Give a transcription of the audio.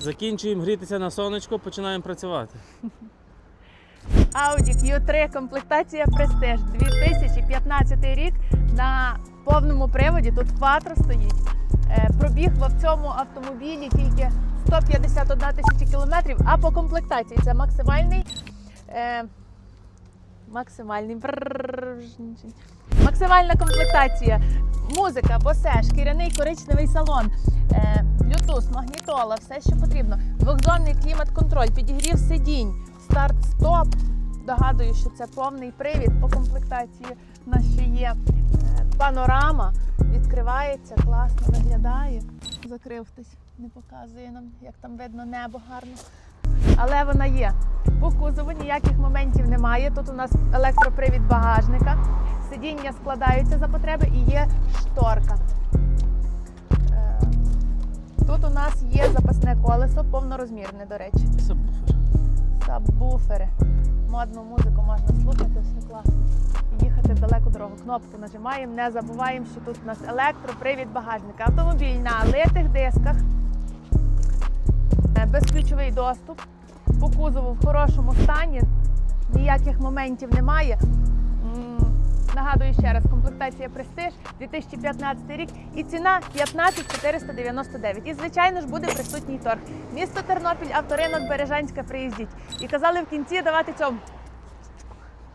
Закінчуємо грітися на сонечко, починаємо працювати. Audi Q3 комплектація Prestige 2015 рік на повному приводі. Тут кватро стоїть. Е, Пробіг в цьому автомобілі тільки 151 тисяча кілометрів, а по комплектації це максимальний. Е, максимальний. Максимальна комплектація. Музика, босе, шкіряний коричневий салон, е, Bluetooth, магнітола, все, що потрібно. Двохзонний клімат-контроль, підігрів сидінь, старт-стоп. Догадую, що це повний привід по комплектації. У нас ще є е, панорама, відкривається, класно виглядає. Закрив хтось, не показує нам, як там видно небо гарно. Але вона є. По кузову ніяких моментів немає. Тут у нас електропривід багажника, сидіння складаються за потреби і є шторка. Є запасне колесо, повнорозмірне, до речі. Сабвуфер. Сабвуфери. Модну музику можна слухати, все класно. І їхати в далеку дорогу. Кнопку нажимаємо, не забуваємо, що тут у нас електропривід багажника. Автомобіль на литих дисках, Е, безключовий доступ. По кузову в хорошому стані, ніяких моментів немає. Нагадую ще раз, комплектація Престиж 2015 рік і ціна 15 499. І звичайно ж буде присутній торг. Місто Тернопіль, авторинок Бережанська, приїздіть. І казали в кінці давати цьому